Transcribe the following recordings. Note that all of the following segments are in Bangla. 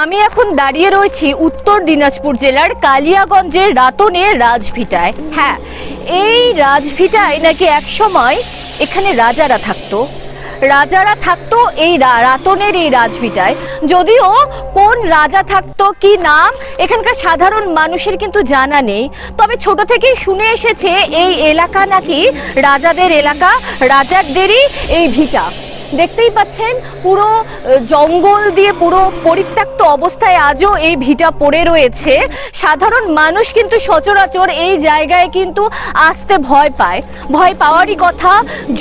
আমি এখন দাঁড়িয়ে রয়েছি উত্তর দিনাজপুর জেলার কালিয়াগঞ্জের রাতনের রাজভিটায়। হ্যাঁ এই রাজভিটায় নাকি একসময় এখানে রাজারা থাকতো। রাজারা থাকতো এই রাতনের এই রাজভিটায়। যদিও কোন রাজা থাকতো, কি নাম, এখানকার সাধারণ মানুষের কিন্তু জানা নেই। তবে ছোট থেকেই শুনে এসেছে এই এলাকা নাকি রাজাদের এলাকা, রাজাদেরই এই ভিটা। দেখতেই পাচ্ছেন, পুরো জঙ্গল দিয়ে পুরো পরিত্যক্ত অবস্থায় আজও এই ভিটা পড়ে রয়েছে। সাধারণ মানুষ কিন্তু সচরাচর এই জায়গায় কিন্তু আসতে ভয় পায়। ভয় পাওয়ারই কথা,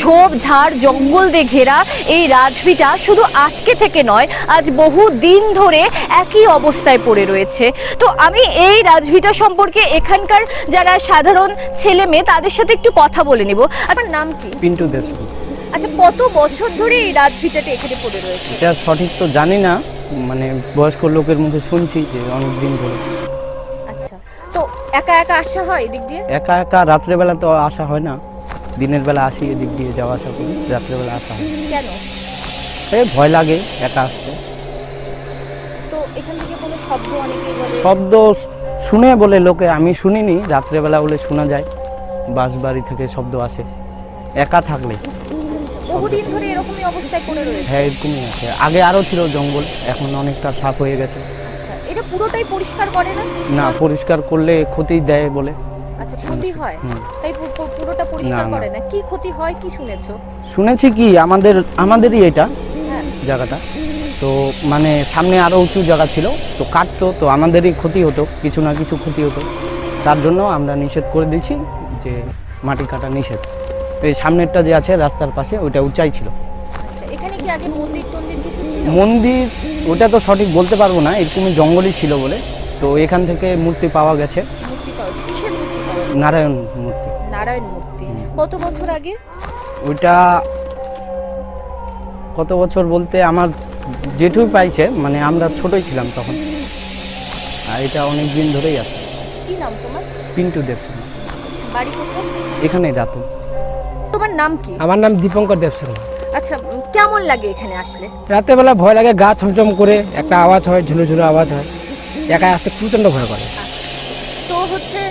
ঝোপ, ঝাড়, জঙ্গল দিয়ে ঘেরা এই রাজভিটা শুধু আজকে থেকে নয়, আজ বহু দিন ধরে একই অবস্থায় পড়ে রয়েছে। তো আমি এই রাজভিটা সম্পর্কে এখানকার যারা সাধারণ ছেলে মেয়ে, তাদের সাথে একটু কথা বলে নিব। আপনার নাম কি? পিন্টু দেব আচ্ছা কত বছর ধরে এই রাজভিটাটা এখানে পড়ে রয়েছে? এটা সঠিক তো জানি না মানে বয়স্ক লোকের মুখে শুনছি যে অনেক দিন ধরে। আচ্ছা তো একা একা আসা হয় এদিক দিয়ে? একা একা রাত্রেবেলা তো আসা হয় না দিনের বেলা আসি এদিক দিয়ে যাওয়া আসা করি রাত্রেবেলা আসা হয়। কেন? এই ভয় লাগে একা আসতে। তো এখান থেকে কোনো শব্দ অনেকেই বলে শব্দ শুনে বলে লোকে আমি শুনিনি রাত্রেবেলা বলে শোনা যায় বাস বাড়ি থেকে শব্দ আসে একা থাকলে। বহুদিন ধরে এরকমই অবস্থায় পড়ে রয়েছে? হ্যাঁ এরকমই আছে। আগে আরও ছিল জঙ্গল এখন অনেকটা সাফ হয়ে গেছে। আচ্ছা এটা পুরোটাই পরিষ্কার করে না? না পরিষ্কার করলে ক্ষতি দেয় বলে। আচ্ছা ক্ষতি হয়? তাই পু- পু- পুরোটা পরিষ্কার না, না। করে না? কি ক্ষতি হয় কি শুনেছো? শুনেছি কি আমাদের আমাদেরই এটা হ্যাঁ। জায়গাটা। তো মানে সামনে আরও উঁচু জায়গা ছিল তো কাটতো তো আমাদেরই ক্ষতি হতো কিছু না কিছু ক্ষতি হতো। তার জন্য আমরা নিষেধ করে দিয়েছি যে মাটি কাটা নিষেধ। এই সামনেরটা যে আছে রাস্তার পাশে ওইটা উঁচাই ছিল। আচ্ছা মন্দির ছিল? মন্দির ওটা তো সঠিক বলতে পারব না এরকমই জঙ্গলই ছিল বলে। তো এখান থেকে মূর্তি পাওয়া গেছে? নারায়ণ মূর্তি। নারায়ণ মূর্তি। কত বছর আগে? ওইটা কত বছর বলতে আমার জেঠুই পাইছে মানে আমরা ছোটই ছিলাম তখন। আর এটা অনেক দিন ধরেই আছে। কি নাম তোমার? পিন্টু দেব বাড়ি কোথায়? এখানে রাতুন তোমার নাম কি? আমার নাম দীপঙ্কর দেব শর্মা। আচ্ছা কেমন লাগে এখানে আসলে? রাতেরবেলা ভয় লাগে গা ছমছম করে একটা আওয়াজ হয় ঝুনো ঝুনো আওয়াজ হয়। একা আসতে প্রচণ্ড ভয় করে। তো হচ্ছে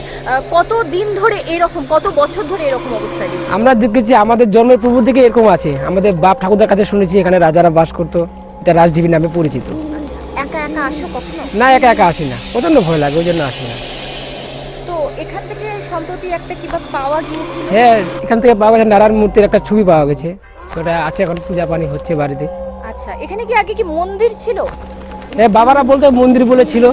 কত দিন ধরে এরকম কত বছর ধরে এরকম অবস্থায় আমরা দেখেছি আমাদের জন্মের পূর্ব থেকে এরকম আছে। আমাদের বাপ ঠাকুরদার কাছে শুনেছি এখানে রাজারা বাস করতো। এটা রাজঢিবি নামে পরিচিত। একা একা আসো কখনো? না একা একা আসি না। প্রচণ্ড ভয় লাগে ওই জন্য আসি না। এখান থেকে সম্প্রতি একটা কিবা পাওয়া গিয়েছিল? হ্যাঁ এখান থেকে বাবা নারায়ণ মূর্তির একটা ছবি পাওয়া গেছে। ওটা আছে এখন পূজা পানি হচ্ছে বাড়িতে। আচ্ছা এখানে কি আগে কি মন্দির ছিল? হ্যাঁ বাবারা বলতে মন্দির বলেছিল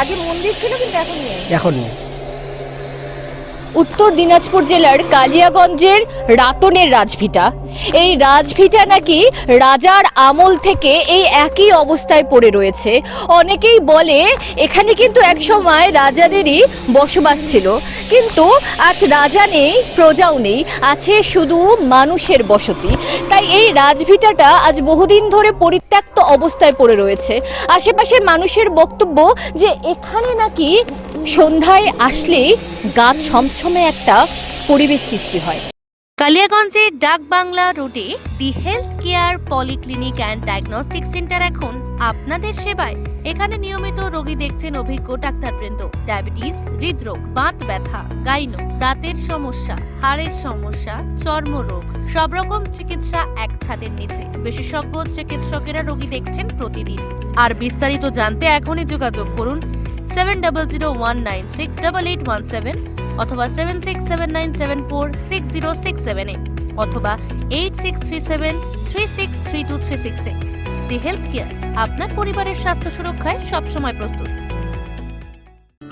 আগে মন্দির ছিল কিন্তু এখন নেই। এখন নেই। উত্তর দিনাজপুর জেলার কালিয়াগঞ্জের রাতনের রাজভিটা। এই রাজভিটা নাকি রাজার আমল থেকে এই একই অবস্থায় পড়ে রয়েছে। অনেকেই বলে, এখানে কিন্তু একসময় রাজাদেরই বসবাস ছিল। কিন্তু আজ রাজা নেই, প্রজাও নেই, আছে শুধু মানুষের বসতি। তাই এই রাজভিটাটা আজ বহুদিন ধরে পরিত্যক্ত অবস্থায় পড়ে রয়েছে। আশেপাশের মানুষের বক্তব্য যে, এখানে নাকি সন্ধ্যায় আসলেই গা ছমছমে একটা পরিবেশ সৃষ্টি হয়। কালিয়াগঞ্জের ডাক বাংলা রোডে the health care polyclinic and diagnostic centre এখন আপনাদের সেবায়। এখানে নিয়মিত রোগী দেখছেন অভিজ্ঞ ডাক্তারবৃন্দ। ডায়াবেটিস, হৃদরোগ, বাত ব্যথা, গাইনো, দাঁতের সমস্যা, হাড়ের সমস্যা, চর্মরোগ, সব রকম চিকিৎসা এক ছাদের নিচে। বিশেষজ্ঞ চিকিৎসকেরা রোগী দেখছেন প্রতিদিন। আর বিস্তারিত জানতে এখনই যোগাযোগ করুন seven double zero one nine six double eight one seven অথবা seven six seven nine seven four six zero six seven অথবা eight six three seven three six three two three six the health care আপনার পরিবারের স্বাস্থ্য সুরক্ষায় সবসময় প্রস্তুত।